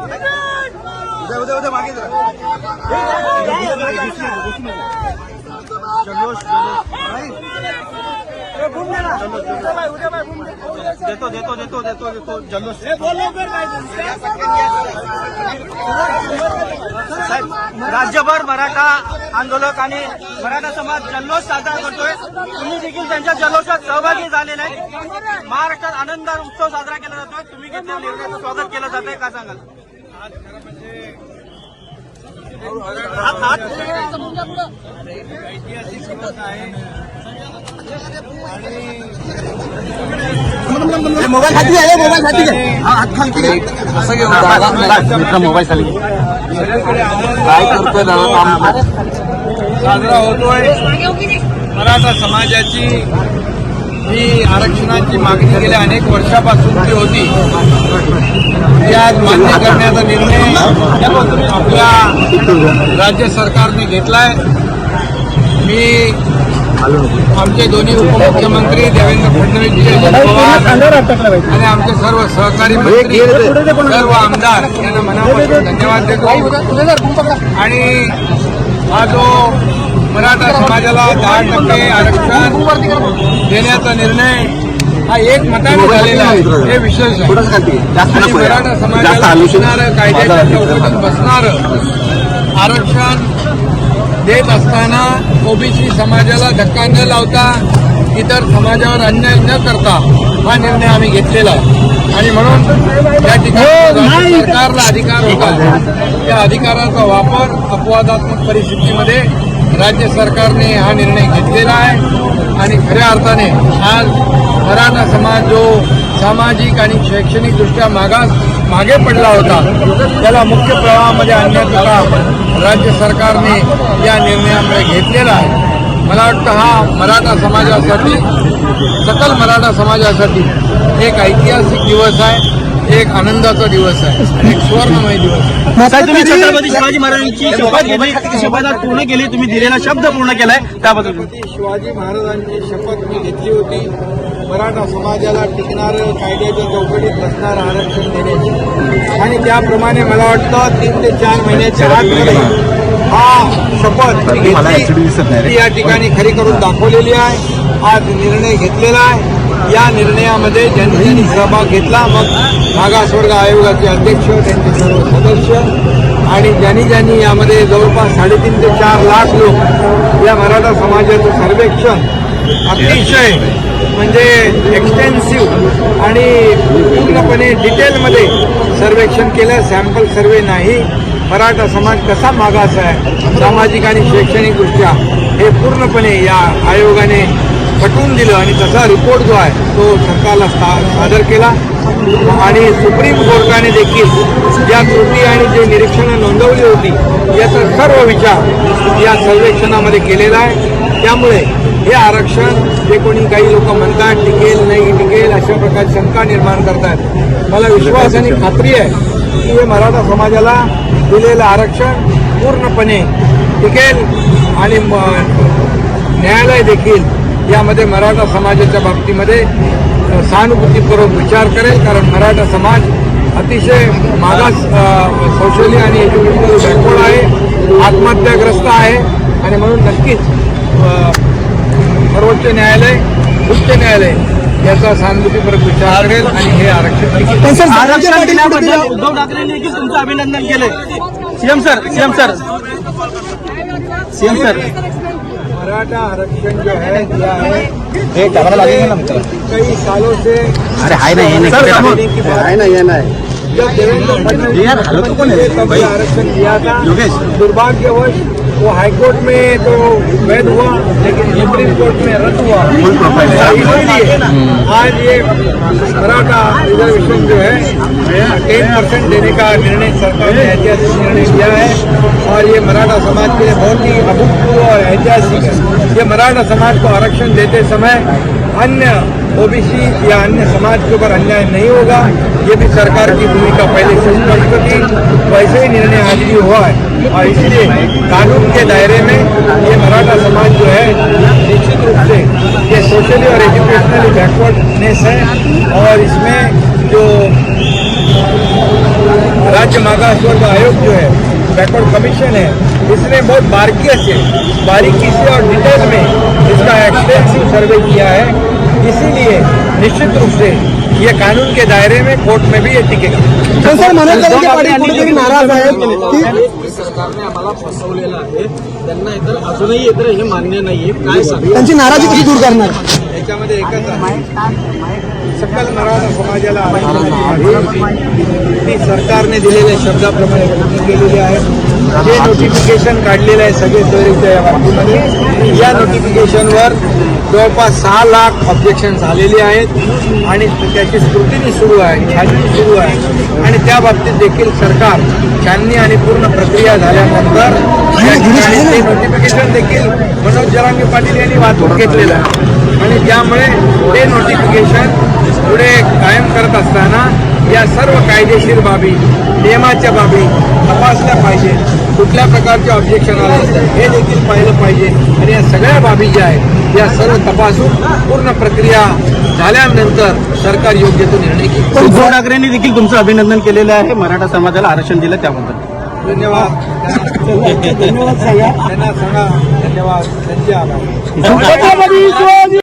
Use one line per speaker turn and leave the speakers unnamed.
उद्या उद्या उद्या मागे जरा जल्लोष जल्लोष नाही. देतो देतो देतो देतो देतो जल्लोष. साहेब राज्यभर मराठा आंदोलक आणि मराठा समाज जल्लोष साजरा करतोय. तुम्ही देखील त्यांच्या जल्लोषात सहभागी झालेले आहेत महाराष्ट्रात आनंदार उत्सव साजरा केला जातोय. तुम्ही घेतलेल्या निर्णयाचं स्वागत केलं जातंय. का सांगाल? मोबाईल खाती आहे. मोबाईल हात मोबाईल खाली. काय करतोय
साजरा होतोय. मराठा समाजाची ही आरक्षणाची मागणी गेल्या अनेक वर्षापासून ती होती. ती आज मान्य करण्याचा निर्णय आपल्या राज्य सरकारने घेतलाय. मी आमचे दोन्ही उपमुख्यमंत्री देवेंद्र फडणवीस आणि आमचे सर्व सहकारी मंत्री सर्व आमदार यांना मनापासून धन्यवाद देतो. आणि हा जो मराठा समाजाला दहा टक्के आरक्षण देण्याचा निर्णय हा एक मताने झालेला आहे. हे विशेष आहे. मराठा समाजाला कायद्याच्या चौकटीत बसणारं आरक्षण देत असताना ओबीसी समाजाला धक्का न लावता इतर समाजावर अन्याय न करता हा निर्णय आम्ही घेतलेला आहे. आणि म्हणून या ठिकाणी सरकारला अधिकार होता. त्या अधिकाराचा वापर अपवादात्मक परिस्थितीमध्ये राज्य सरकारने हा निर्णय घेतलेला आहे. आणि खऱ्या अर्थाने आज मराठा समाज जो सामाजिक आणि शैक्षणिकदृष्ट्या मागास मागे पडला होता. त्याला मुख्य प्रवाहामध्ये आणण्याचा राज्य सरकारने या निर्णयामुळे घेतलेला आहे. मला वाटतं हा मराठा समाजासाठी सकल मराठा समाजासाठी एक ऐतिहासिक दिवस आहे एक आनंदाचा दिवस आहे एक सुवर्णमय दिवस आहे.
तुम्ही छत्रपती शिवाजी महाराजांची शपथ घेतली. शपथ पूर्ण केली. तुम्ही दिलेला शब्द पूर्ण केलाय. त्याबद्दल
शिवाजी महाराजांची शपथ मी घेतली होती. मराठा समाजाला टिकणारं कायद्याच्या चौकटीत बसणारं आरक्षण देण्याची. आणि त्याप्रमाणे मला वाटतं तीन ते चार महिन्याच्या आतमध्ये हा शपथ मी घेतली या ठिकाणी खरी करून दाखवलेली आहे. आज निर्णय घेतलेला आहे. या निर्णयामध्ये ज्यांनी सहभाग घेतला. मग मागासवर्ग आयोगाचे अध्यक्ष त्यांचे सर्व सदस्य आणि ज्यांनी ज्यांनी यामध्ये जवळपास साडेतीन ते चार लाख लोक या मराठा समाजाचं सर्वेक्षण अतिशय म्हणजे एक्सटेन्सिव्ह आणि पूर्णपणे डिटेलमध्ये सर्वेक्षण केलं सॅम्पल सर्वे नाही. मराठा समाज कसा मागास आहे? सामाजिक आणि शैक्षणिकदृष्ट्या हे पूर्णपणे या आयोगाने पटवून दिलं आणि तसा रिपोर्ट जो आहे तो सरकारला सादर केला. आणि सुप्रीम कोर्टाने देखील ज्या त्रुटी आणि जे निरीक्षणं नोंदवली होती याचा सर्व विचार या सर्वेक्षणामध्ये केलेला आहे. त्यामुळे हे आरक्षण जे कोणी काही लोक म्हणतात टिकेल नाही टिकेल अशा प्रकारची शंका निर्माण करतात. मला विश्वास आणि खात्री आहे की हे मराठा समाजाला दिलेलं आरक्षण पूर्णपणे टिकेल आणि म- न्यायालय देखील यामध्ये मराठा समाजाच्या बाबतीमध्ये सहानुभूतीपूर्वक विचार करेल कारण मराठा समाज अतिशय मागास सोशली आणि एज्युकेशनल बॅकवर्ड आहे आत्महत्याग्रस्त आहे आणि म्हणून नक्कीच सर्वोच्च न्यायालय उच्च न्यायालय याचा सहानुभूतीपूर्वक विचार करेल आणि हे आरक्षण
आरक्षण दिल्याबद्दल उद्धव ठाकरेंनी देखील तुमचं अभिनंदन केलंय. CM sir CM sir. CM sir.
Maratha आरक्षण जो है दिया है
हे कॅमेरा लागेल ना
कई सालों से
अरे हाय ना ये
सर,
ना ये
जब देवेंद्र फडणवीस
ये यार, हलो तो कौन है?
ने
भाई।
आरक्षण दिया था
योगेश।
दुर्भाग्यवश वो हाईकोर्ट में तो वैध हुआ लेकिन सुप्रीम कोर्ट में रद्द हुआ। इसलिए आज ये मराठा रिजर्वेशन जो है टेन परसेंट देने का निर्णय सरकार ने ऐतिहासिक निर्णय लिया है और ये मराठा समाज के लिए बहुत ही अभूतपूर्व और ऐतिहासिक है। ये मराठा समाज को आरक्षण देते समय अन्य ओबीसी या अन्य समाज के ऊपर अन्याय नहीं होगा ये भी सरकार की भूमिका पहले से स्पष्ट थी वैसे ही निर्णय आज भी हुआ है। और इसलिए कानून के दायरे में ये मराठा समाज जो है, निश्चित रूप से ये सोशली और एजुकेशनली बैकवर्डनेस है और इसमें जो राज्य मागा स्वर्ग आयोग जो है बैकवर्ड कमीशन है, इसने बहुत बारीकी से बारीकी से और डिटेल में इसका एक्सटेंसिव सर्वे किया है। इसीलिए निश्चित रूप से ये कानून के दायरे में कोर्ट में भी ये टिकेगा।
पण सर मनोज पाटील नाराज़ आहेत की
सरकारने आम्हाला फसवलेलं आहे. त्यांना इतर अजूनही इतर हे मान्य नाहीये. काय सांग?
त्यांची नाराजी कशी दूर करणार?
याच्यामध्ये एकच सकल मराठा समाजाला ती सरकारने दिलेल्या शब्दाप्रमाणे पूर्ण केलेली आहे. जे नोटिफिकेशन काढलेलं आहे सगळे या बाबतीमध्ये या नोटिफिकेशनवर जवळपास सहा लाख ऑब्जेक्शन झालेले आहेत आणि त्याची स्क्रुटिनी सुरू आहे छाननी सुरू आहे. आणि त्या बाबतीत देखील सरकार छाननी आणि पूर्ण प्रक्रिया झाल्यानंतर नोटिफिकेशन देखील मनोज जरांगे पाटील यांनी वाचून घेतलेलं आहे. आणि त्यामुळे ते नोटिफिकेशन पुढे कायम करत असताना या सर्व कायदेशीर बाबी नियमाच्या बाबी तपासल्या पाहिजे कुठल्या प्रकारचे ऑब्जेक्शन आले हे देखील पाहिलं पाहिजे. आणि या सगळ्या बाबी ज्या आहेत या सर्व तपासून पूर्ण प्रक्रिया झाल्यानंतर सरकार योग्य तो निर्णय घेईल.
उद्धव ठाकरेंनी देखील तुमचं अभिनंदन केलेलं आहे. मराठा समाजाला आरक्षण दिलं त्याबद्दल.
धन्यवाद. धन्यवाद सांगा त्यांना सांगा धन्यवाद. त्यांचे आभार.